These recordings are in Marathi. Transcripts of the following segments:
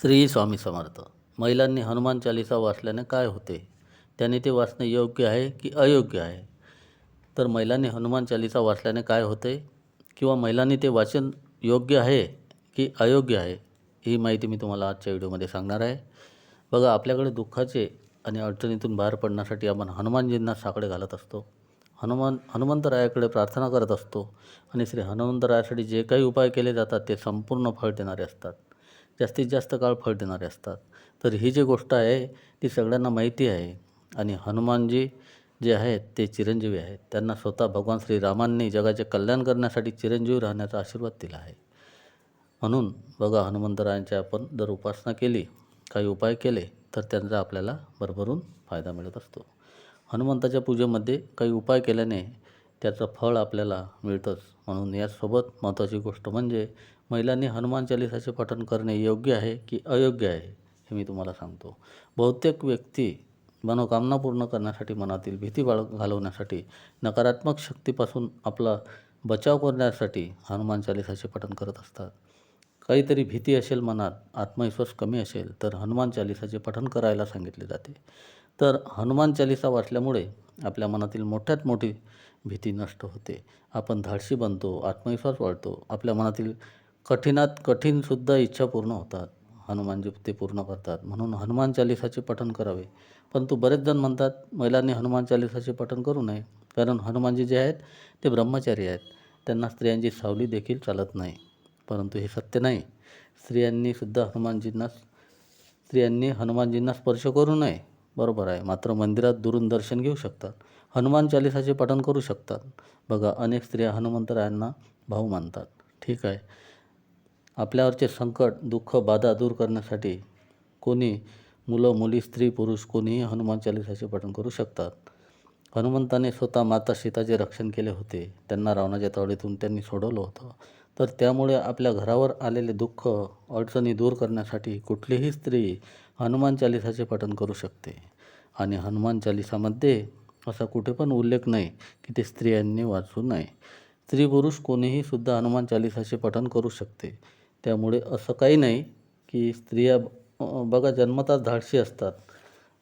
श्री स्वामी समर्थ. महिलांनी हनुमान चालिसा वाचल्याने काय होते? त्याने ते वाचणे योग्य आहे की अयोग्य आहे? तर महिलांनी हनुमान चालिसा वाचल्याने काय होते? किंवा महिलांनी ते वाचन योग्य आहे की अयोग्य आहे? ही माहिती मी तुम्हाला आजच्या व्हिडिओमध्ये सांगणार आहे. बघा आपल्याकडे दुःखाचे आणि अडचणीतून बाहेर पडण्यासाठी आपण हनुमानजींना साकडे घालत असतो. हनुमान हनुमंतरायाकडे प्रार्थना करत असतो. आणि श्री हनुमंतरायासाठी जे काही उपाय केले जातात ते संपूर्ण फळ देणारे असतात. जास्तीत जास्त काळ फळ देणारे असतात. तर ही जी गोष्ट आहे ती सगळ्यांना माहिती आहे. आणि हनुमानजी जे आहेत ते चिरंजीवी आहेत. त्यांना स्वतः भगवान श्रीरामांनी जगाचे कल्याण करण्यासाठी चिरंजीवी राहण्याचा आशीर्वाद दिला आहे. म्हणून बघा हनुमंतरायांची आपण जर उपासना केली काही उपाय केले तर त्यांचा आपल्याला भरभरून फायदा मिळत असतो. हनुमंताच्या पूजेमध्ये काही उपाय केल्याने त्याचं फळ आपल्याला मिळतंच. म्हणून यासोबत महत्त्वाची गोष्ट म्हणजे महिलांनी हनुमान चालिसाचे पठण करणे योग्य आहे की अयोग्य आहे हे मी तुम्हाला सांगतो. बहुतेक व्यक्ती मनोकामना पूर्ण करण्यासाठी मनातील भीती बाळ घालवण्यासाठी नकारात्मक शक्तीपासून आपला बचाव करण्यासाठी हनुमान चालिसाचे पठण करत असतात. काहीतरी भीती असेल मनात आत्मविश्वास कमी असेल तर हनुमान चालिसाचे पठण करायला सांगितले जाते. तर हनुमान चालिसा वाचल्यामुळे आपल्या मनातील मोठ्यात मोठी भीती नष्ट होते. आपण धाडशी बनतो आत्मविश्वास वाढतो. आपल्या मनातील कठीणात कठीणसुद्धा इच्छा पूर्ण होतात. हनुमानजी ते पूर्ण करतात. म्हणून हनुमान चालिसाचे पठण करावे. परंतु बरेच जण म्हणतात महिलांनी हनुमान चालिसाचे पठण करू नये. कारण हनुमानजी जे आहेत ते ब्रह्मचारी आहेत. त्यांना स्त्रियांची सावली देखील चालत नाही. परंतु हे सत्य नाही. स्त्रियांनीसुद्धा हनुमानजींना स्त्रियांनी हनुमानजींना स्पर्श करू नये. बरोबर आहे. मात्र मंदिरात दुरून दर्शन घेऊ शकतात. हनुमान चालिसाचे पठण करू शकतात. बघा अनेक स्त्रिया हनुमंतरायांना भाऊ मानतात. ठीक आहे. आपल्यावरचे संकट दुःख बाधा दूर करण्यासाठी कोणी मुलं मुली स्त्री पुरुष कोणीही हनुमान चालिसाचे पठण करू शकतात. हनुमंताने स्वतः माता सीताचे रक्षण केले होते. त्यांना रावणाच्या तावडीतून त्यांनी सोडवलं होतं. तर त्यामुळे आपल्या घरावर आलेले दुःख अडचणी दूर करण्यासाठी कुठलीही स्त्री हनुमान चालिसाचे पठण करू शकते. आणि हनुमान चालिसामध्ये असा कुठे पण उल्लेख नाही की ते स्त्रियांनी वाचू नये. स्त्री पुरुष कोणीही सुद्धा हनुमान चालिसाचे पठण करू शकते. त्यामुळे असं काही नाही की स्त्रिया बघा जन्मताच धाडशी असतात.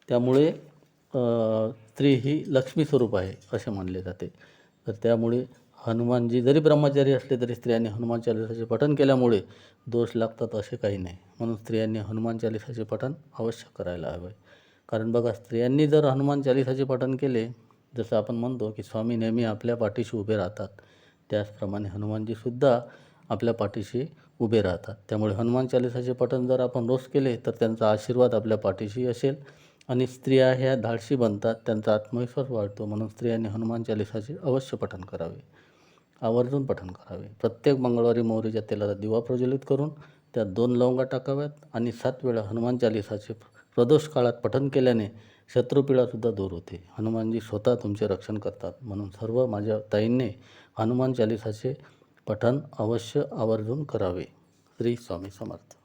त्यामुळे स्त्री ही लक्ष्मी स्वरूप आहे असे मानले जाते. तर त्यामुळे हनुमानजी जरी ब्रह्मचारी असले तरी स्त्रियांनी हनुमान चालिसाचे पठण केल्यामुळे दोष लागतात असे काही नाही. म्हणून स्त्रियांनी हनुमान चालिसाचे पठण अवश्य करायला हवे. कारण बघा स्त्रियांनी जर हनुमान चालिसाचे पठण केले जसं आपण म्हणतो की स्वामी नेहमी आपल्या पाठीशी उभे राहतात त्याचप्रमाणे हनुमानजीसुद्धा आपल्या पाठीशी उभे राहतात. त्यामुळे हनुमान चालिसाचे पठण जर आपण रोज केले तर त्यांचा आशीर्वाद आपल्या पाठीशी असेल आणि स्त्रिया ह्या धाडशी बनतात त्यांचा आत्मविश्वास वाढतो. म्हणून स्त्रियांनी हनुमान चालिसाचे अवश्य पठण करावे. आवर्जून पठण करावे. प्रत्येक मंगळवारी मोहरीच्या तेलाचा दिवा प्रज्वलित करून त्यात दोन लवंगा टाकाव्यात आणि सात वेळा हनुमान चालिसाचे प्रदोष काळात पठन केल्याने शत्रुपीडासुद्धा दूर होते. हनुमानजी स्वतः तुमचे रक्षण करतात. म्हणून सर्व माझ्या ताईंनी हनुमान चालिसाचे पठण अवश्य आवर्जून करावे. श्री स्वामी समर्थ.